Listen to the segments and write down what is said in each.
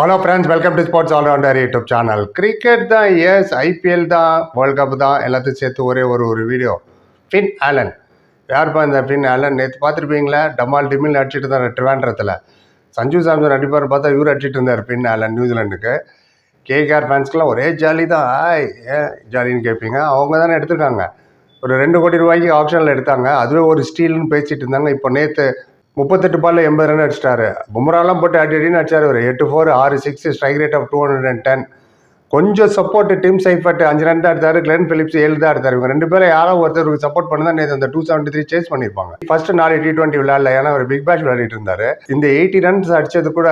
Hello friends welcome to sports allrounder YouTube channel cricket தான் எஸ் IPL தான் world cup தான் எல்லாத்தையும் சேர்த்து ஒரே ஒரு ஒரு வீடியோ ஃபின் ஆலன் யாருப்பா இந்த ஃபின் ஆலன் நேற்று பார்த்துருப்பீங்களா? டமால் டிமில் அடிச்சிட்டு இருந்தார் ட்ரிவாண்ட்ரத்தில். சஞ்சு சாம்சன் அடிப்பார் பார்த்தா இவர் அடிச்சிட்டு இருந்தார் ஃபின் ஆலன் நியூசிலாண்டுக்கு கேகேஆர் ஃபேன்ஸ்க்கெலாம் ஒரே ஜாலி தான். ஆய் ஏன் ஜாலின்னு கேட்பீங்க அவங்க தானே எடுத்துருக்காங்க. ஒரு ரெண்டு கோடி ரூபாய்க்கு ஆப்ஷனில் எடுத்தாங்க. அதுவே ஒரு ஸ்டீல்னு பேசிகிட்டு இருந்தாங்க. இப்போ நேற்று முப்பத்தெட்டு பால்ல எண்பது ரன் அடிச்சிட்டாரு. பும்ராலாம் போட்டு அடி அடின்னு அடிச்சார் ஒரு எட்டு ஃபோர் ஆறு six strike rate of two hundred and ten கொஞ்சம் சப்போர்ட் டீம் சைஃபர்ட் அஞ்சு ரன் தான் எடுத்தார். கிளென் பிலிப்ஸ் ஏழு தான் எடுத்தார். இவங்க ரெண்டு பேரும் யாரோ ஒருத்தருக்கு சப்போர்ட் பண்ணி தான் நேற்று அந்த டூ செவன்டி த்ரீ சேஸ் பண்ணியிருப்பாங்க. ஃபர்ஸ்ட் நாலு டி டுவெண்ட்டி விளையாடல. ஏன்னா ஒரு பிக் பேஷ் விளையாடிட்டு இருந்தார். இந்த எயிட்டி ரன்ஸ் அடித்தது கூட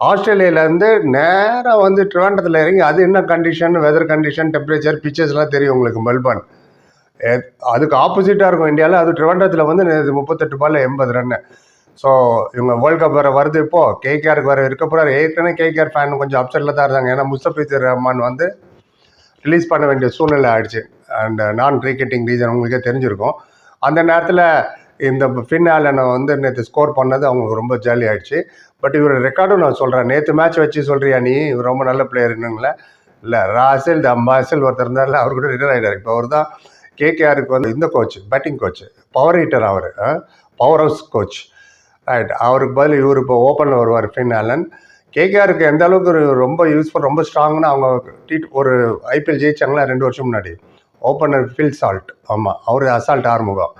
ஆஸ்திரேலியாவிலேருந்து நேராக வந்து ட்ரிவாண்டத்தில் இறங்கி அது என்ன கண்டிஷன் வெதர் கண்டிஷன் டெம்பரேச்சர் பிக்சர்ஸ்லாம் தெரியும் உங்களுக்கு மெல்பர்ன் அதுக்கு ஆப்போசிட்டாக இருக்கும் இந்தியாவில் அது ட்ரிவாண்டத்தில் வந்து நேற்று முப்பத்தெட்டு பால்ல எண்பது ரன்னு ஸோ இவங்க வேர்ல்ட் கப் வேறு வருது இப்போ. கேகேஆருக்கு வேறு இருக்க ஏற்கனவே கேகேஆர் ஃபேன் கொஞ்சம் அப்செட்டில் தான் இருந்தாங்க. ஏன்னா முஸ்தபிசர் ரஹ்மான் வந்து ரிலீஸ் பண்ண வேண்டிய சூழ்நிலை ஆயிடுச்சு. அண்ட் நான் கிரிக்கெட்டிங் ரீசன் உங்களுக்கே தெரிஞ்சிருக்கும். அந்த நேரத்தில் இந்த ஃபின் நான் வந்து நேற்று ஸ்கோர் பண்ணது அவங்களுக்கு ரொம்ப ஜாலி ஆயிடுச்சு. பட் இவர் ரெக்கார்டும் நான் சொல்கிறேன் நேற்று மேட்ச் வச்சு சொல்கிறியா நீ? இவர் ரொம்ப நல்ல பிளேயர் பிளேயர்னுங்களே இல்லை ராசில் தம்பாசில் ஒருத்தர் இருந்தார்ல அவர் கூட ரிட்டையர் ஆகிட்டார் இப்போ அவர் தான் கேகேஆருக்கு வந்து இந்த coach batting coach power hitter அவர் பவர் ஹவுஸ் கோச் ரைட் அவருக்கு பதில் இவர் இப்போ ஓப்பனில் வருவார் ஃபின் ஆலன் கேகேஆருக்கு எந்த அளவுக்கு ஒரு ரொம்ப யூஸ்ஃபுல் ரொம்ப ஸ்ட்ராங்னு அவங்க டி ஒரு ஐபிஎல் ஜெயிச்சாங்களா ரெண்டு வருஷம் முன்னாடி. ஓப்பனர் ஃபில் சால்ட் ஆமாம் அவர் அசால்ட் ஆறுமுகம்.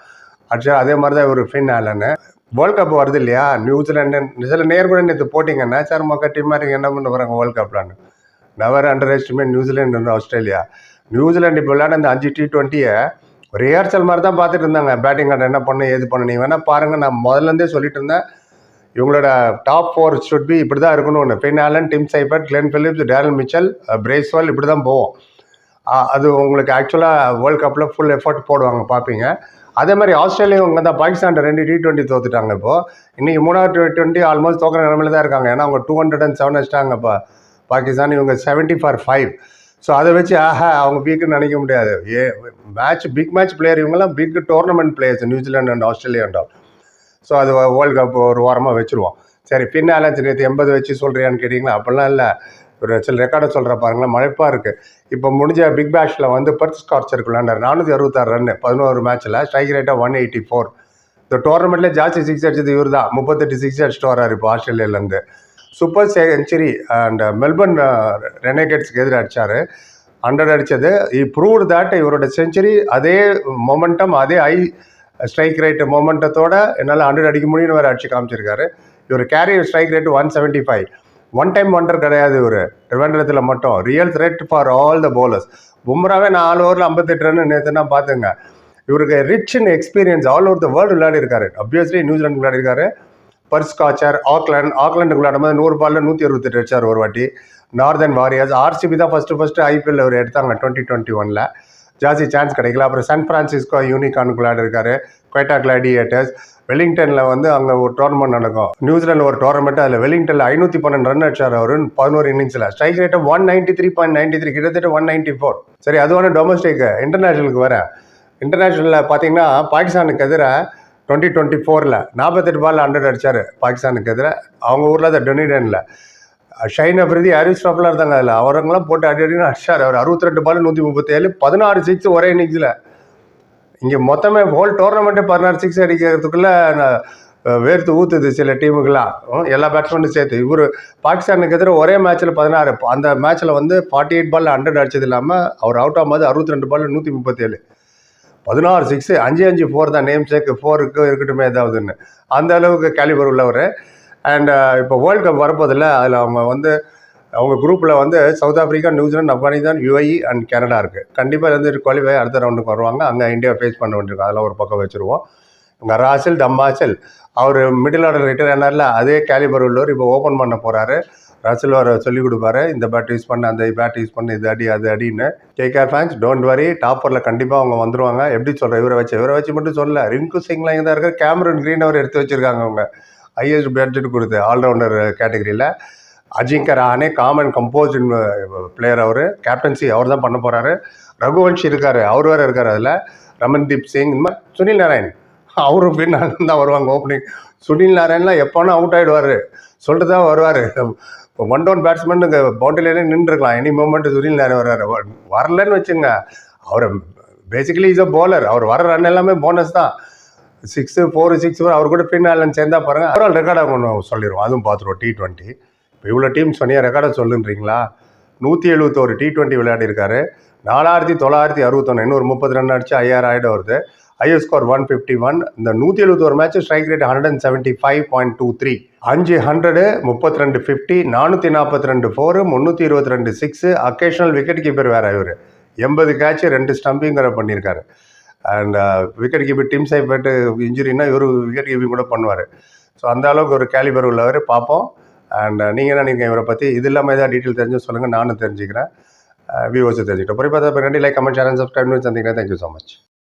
ஆக்சுவலாக அதே மாதிரி தான் இவர் ஃபின் ஆலன்னு வேர்ல்ட் கப் வருது இல்லையா? நியூசிலாண்டு சில நேர் கூட நேற்று போட்டிங்கன்னா நேச்சார் மக்கள் டீமாக இருக்குது என்ன பண்ண போகிறாங்க world கப்லான்னு never under estimate New Zealand and Australia New Zealand இப்போ விளையாட அந்த அஞ்சு டி டுவெண்ட்டியை ரிஹர்சல் மாதிரி தான் பார்த்துட்டு இருந்தாங்க. பேட்டிங் ஆட என்ன பண்ண ஏது பண்ண நீங்கள் வேணால் பாருங்கள் நான் முதல்லேருந்தே சொல்லிட்டு இருந்தேன். இவங்களோட டாப் ஃபோர் ஷுட் பி இப்படி தான் இருக்கணும் ஒன்று Finn Allen Tim Seifert Glenn Phillips Daryl Mitchell Bracewell இப்படி தான் போவோம் அது உங்களுக்கு ஆக்சுவலாக வேர்ல்ட் கப்பில் ஃபுல் எஃபர்ட் போடுவாங்க பார்ப்பீங்க. அதே மாதிரி ஆஸ்திரேலியா இவங்க தான் பாகிஸ்தான் ரெண்டு டி டுவெண்ட்டி தோத்துட்டாங்க இப்போ. இன்றைக்கி மூணாவது டி டுவெண்ட்டி ஆல்மோஸ்ட் தோக்கிற நிலமையில தான் இருக்காங்க. ஏன்னா அவங்க டூ ஹண்ட்ரட் அண்ட் செவன் வச்சிட்டாங்க இப்போ பாகிஸ்தான் இவங்க செவன்ட்டி ஃபார் ஃபைவ் ஸோ அதை வச்சு ஆஹா அவங்க பிக்குன்னு நினைக்க முடியாது. A match big match player இவங்கெல்லாம் big tournament players New Zealand and Australia and all so அது வேர்ல்டு கப் ஒரு வாரமாக வச்சுருவோம். சரி பின்னால் நேற்று எண்பது வச்சு சொல்கிறியான்னு கேட்டிங்களா? அப்படிலாம் இல்லை. ஒரு சில ரெக்கார்டை சொல்கிற பாருங்களேன் மழைப்பாக இருக்குது இப்போ முடிஞ்ச பிக் பேஷில் வந்து பர்த் ஸ்கார்ச்சருக்கு விளாண்டார் நானூற்றி அறுபத்தாறு ரன்னு பதினோரு மேட்ச்சில் ஸ்ட்ரைக் ரேட்டாக ஒன் எயிட்டி ஃபோர் இந்த டோர்னமெண்ட்லேயே ஜாஸ்தி சிக்ஸ் அடிச்சது இவர் தான் முப்பத்தெட்டு சிக்ஸ் அடிச்சுட்டு வராரு இப்போ ஆஸ்திரேலியாவிலேருந்து சூப்பர் செஞ்சுரி அண்ட் மெல்பர்ன் ரெனேகேட்ஸ்க்கு எதிராக அடித்தார் ஹண்ட்ரட் அடித்தது இ ப்ரூவ்டு தட் இவரோட செஞ்சுரி அதே மொமெண்டம் அதே ஐ ஸ்ட்ரைக் ரேட் மொமெண்டத்தோட என்னால் ஹண்ட்ரட் அடிக்க முடியும்னு வேறு அடிச்சு காமிச்சிருக்காரு. இவர் carry strike rate one seventy five one time wonder கிடையாது இவர். திருவனந்தபுரத்தில் மட்டும். Real threat for all the bowlers. பும்ராவே நாலு ஓவரில் ஐம்பத்தெட்டு ரன் நேற்றுனா பார்த்துங்க இவருக்கு rich in experience all over the world விளையாடி இருக்காரு அப்வியஸ்லி நியூசிலாந்து விளையாடி இருக்காரு பர்ஸ் காச்சர் ஆக்லாண்ட் ஆக்லாண்டுக்கு விளையாடும் போது நூறு பாலில் நூற்றி அறுபத்தெட்டு அடிச்சார் ஒரு வாட்டி. நார்தன் வாரியர்ஸ் ஆர்சிபி தான் ஃபஸ்ட்டு ஃபஸ்ட்டு ஐபிஎல் அவர் எடுத்தாங்க டுவெண்ட்டி டுவெண்ட்டி ஒனில் ஜாஸ்தி சான்ஸ் கிடைக்கல. அப்புறம் சான் ஃப்ரான்சிஸ்கோ யூனிகானுக்கு விளையாடிருக்காரு குவைட்டா கிளாடியேட்டர்ஸ் வெலிங்டனில் வந்து அங்கே ஒரு டோர்னமெண்ட் நடக்கும். நியூசிலாண்டில் ஒரு டோர்னமெண்ட் அதில் வெலிங்டனில் ஐநூற்றி பன்னெண்டு ரன் அடிச்சார் அவர் பதினோரு இன்னிங்ஸில். Strike rate one ninety three point ninety three கிட்டத்தட்ட ஒன் நைன்ட்டி ஃபோர் சரி அது ஒன்று டொமஸ்டிக் இன்டர்நேஷனலுக்கு வரேன் இன்டர்நேஷனலில் பார்த்தீங்கன்னா பாகிஸ்தானுக்கு எதிராக டுவெண்ட்டி டுவெண்ட்டி ஃபோரில் நாற்பத்தெட்டு பால் ஹண்ட்ரட் அடிச்சார் பாகிஸ்தானுக்கு எதிராக அவங்க ஊரில் தான் டொனிடனில். ஷைன் அப்ரிதி ஹாரிஸ் ஸ்டாப்லாம் இருந்தாங்க அதில். அவரங்களாம் போட்டு அடி அடினு அடிச்சார். அவர் அறுபத்தி ரெண்டு பால் நூற்றி முப்பத்தேழு பதினாறு சிக்ஸ் ஒரே இன்னிங்ஸில் இங்கே மொத்தமே ஹோல் டோர்னமெண்ட்டே பதினாறு சிக்ஸ் அடிக்கிறதுக்குள்ளே வேர்த்து ஊற்றுது சில டீமுக்கெல்லாம் எல்லா பேட்ஸ்மேனும் சேர்த்து. இவர் பாகிஸ்தானுக்கு எதிராக ஒரே மேட்ச்சில் பதினாறு. அந்த மேட்ச்சில் வந்து ஃபார்ட்டி எயிட் பால் ஹண்ட்ரட் அடிச்சது இல்லாமல் அவர் அவுட் ஆகும்போது அறுபத்தி ரெண்டு பால் நூற்றி முப்பத்தேழு. பதினாறு சிக்ஸு அஞ்சு அஞ்சு ஃபோர் தான். நேம் சேக்கு ஃபோருக்கு இருக்கட்டுமே ஏதாவதுன்னு அந்த அளவுக்கு கேலிபர் உள்ளவர். அண்ட் uh, இப்போ வேர்ல்ட் கப் வரப்போதில் அதில் அவங்க வந்து அவங்க குரூப்பில் வந்து South Africa New Zealand Afghanistan UAE and Canada இருக்குது கண்டிப்பாக வந்து குவாலிஃபை அடுத்த ரவுண்டுக்கு வருவாங்க. அங்கே இந்தியா ஃபேஸ் பண்ண வேண்டியிருக்கும். அதெல்லாம் ஒரு பக்கம் வச்சுருவோம். இங்கே ராசில் தம்மாசில் அவர் மிடில் ஆர்டர் ரிட்டர் ஆனார்ல அதே கேலிபர் உள்ளவர் இப்போ ஓப்பன் பண்ண போகிறாரு ரசில் வர சொல்லிக் கொடுப்பாரு இந்த பேட் யூஸ் பண்ண அந்த பேட் யூஸ் பண்ண இது அடி அது அடின்னு. கேகேஆர் ஃபேன்ஸ் டோன்ட் வரி டாப்பரில் கண்டிப்பாக அவங்க வந்துருவாங்க. எப்படி சொல்கிற இவரை வச்சு இவரை வச்சு மட்டும் சொல்லல. ரிங்கு சிங்லாம் இங்கே தான் இருக்கார் கேமரன் க்ரீன் அவர் எடுத்து வச்சிருக்காங்க அவங்க. ஹையஸ்ட் பட்ஜெட் கொடுத்து ஆல்ரவுண்டர் கேட்டகரியில் Ajinkya Rahane common composed player அவர். கேப்டன்சி அவர் தான் பண்ண போகிறாரு ரகுவன்ஷி இருக்கார். அவர் வேறு இருக்கார் அதில். ரமன்தீப் சிங் இந்த மாதிரி சுனில் நாராயண். அவரும் பின்னாலும் தான் வருவாங்க ஓப்பனிங் சுனில் நாராயண்லாம் எப்போனா அவுட் ஆகிடுவார் சொல்லிட்டு தான் வருவார். ஒன் டவுன் பேட்ஸ்மேன் இங்கே பவுண்டரியிலே நின்றுருக்கலாம். எனி மூமெண்ட் சுனில் நேரம் வர்றாரு. வரலன்னு வச்சுங்க. அவர் பேசிக்கலி இஸ் அ போலர் அவர் வர ரன் எல்லாமே போனஸ் தான். சிக்ஸு ஃபோர் சிக்ஸ் அவர் கூட பின் சேர்ந்தா பாருங்க. அவரால் ரெக்கார்டாக ஒன்று சொல்லிடுவோம் அதுவும் பார்த்துருவோம். டி ட்வெண்ட்டி இப்போ இவ்வளோ டீம் சொன்னியா ரெக்கார்டை சொல்லுன்றீங்களா? நூற்றி எழுபத்தோரு டி ட்வெண்ட்டி விளையாடிருக்காரு. நாலாயிரத்தி தொள்ளாயிரத்தி அறுபத்தொன்று இன்னொரு முப்பத்தி ரெண்டு அடிச்சு ஐயாயிரம் ஆயிடம் வருது. His score one fifty one இந்த நூற்றி எழுபத்தோரு match strike rate hundred and seventy five point two three அஞ்சு ஹண்ட்ரடு முப்பத்தி ரெண்டு ஃபிஃப்டி நானூற்றி நாற்பத்தி ரெண்டு ஃபோரு முந்நூற்றி இருபத்தி ரெண்டு சிக்ஸு அக்கேஷனல் விக்கெட் கீப்பர் வேறு இவர். எண்பது கேட்ச் ரெண்டு ஸ்டம்பிங்கிற பண்ணியிருக்காரு. And wicket keeper team Seifert இன்ஜுரினா இவர் விக்கெட் கீப்பிங் கூட பண்ணுவார். ஸோ அந்த அளவுக்கு ஒரு கேலிபர் உள்ளவர். பார்ப்போம். அண்ட் uh, நீங்கள் என்ன நீங்கள் இவரை பற்றி இது இல்லாமல் ஏதாவது டீட்டெயில் தெரிஞ்சு சொல்லுங்கள் நானும் தெரிஞ்சுக்கிறேன். Uh, வியூவர்ஸும் தெரிஞ்சுக்கிட்டோம். பொறி பார்த்தா நன்றி. லைக் கமெண்ட் ஷேர் சப்ஸ்கிரைப் சந்திக்கிறேன் தேங்க்யூ ஸோ மச்